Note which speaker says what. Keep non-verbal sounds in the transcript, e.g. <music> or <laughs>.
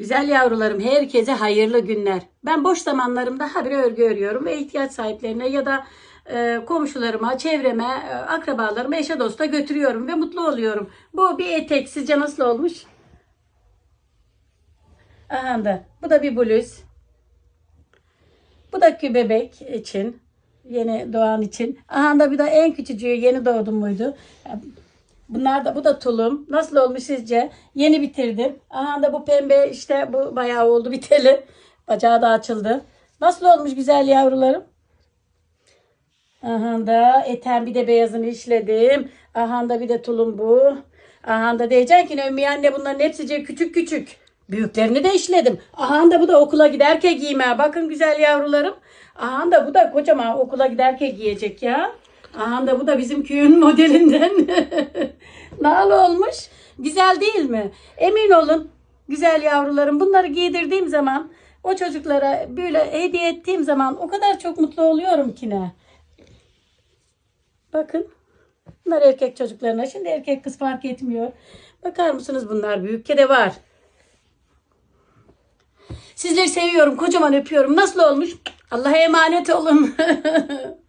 Speaker 1: Güzel yavrularım herkese hayırlı günler. Ben boş zamanlarımda habire örgü örüyorum ve ihtiyaç sahiplerine ya da e, komşularıma, çevreme, e, akrabalarıma, eşe dosta götürüyorum ve mutlu oluyorum. Bu bir etek. Sizce nasıl olmuş? Aha da. Bu da bir bluz. Bu da bebek için. Yeni doğan için. Aha da bir de en küçücüğü yeni doğdum muydu? Bunlar da bu da tulum. Nasıl olmuş sizce? Yeni bitirdim. Aha da bu pembe işte bu bayağı oldu biteli. Bacağı da açıldı. Nasıl olmuş güzel yavrularım? Aha da eten bir de beyazını işledim. Aha da bir de tulum bu. Aha da diyeceksin ki Ümmü anne bunların hepsi küçük küçük. Büyüklerini de işledim. Aha da bu da okula giderken giyme. Bakın güzel yavrularım. Aha da bu da kocaman okula giderken giyecek ya. Aha da bu da bizim köyün modelinden. <laughs> Nal olmuş. Güzel değil mi? Emin olun güzel yavrularım bunları giydirdiğim zaman o çocuklara böyle hediye ettiğim zaman o kadar çok mutlu oluyorum ki ne. Bakın. Bunlar erkek çocuklarına. Şimdi erkek kız fark etmiyor. Bakar mısınız bunlar büyükke de var. Sizleri seviyorum. Kocaman öpüyorum. Nasıl olmuş? Allah'a emanet olun. <laughs>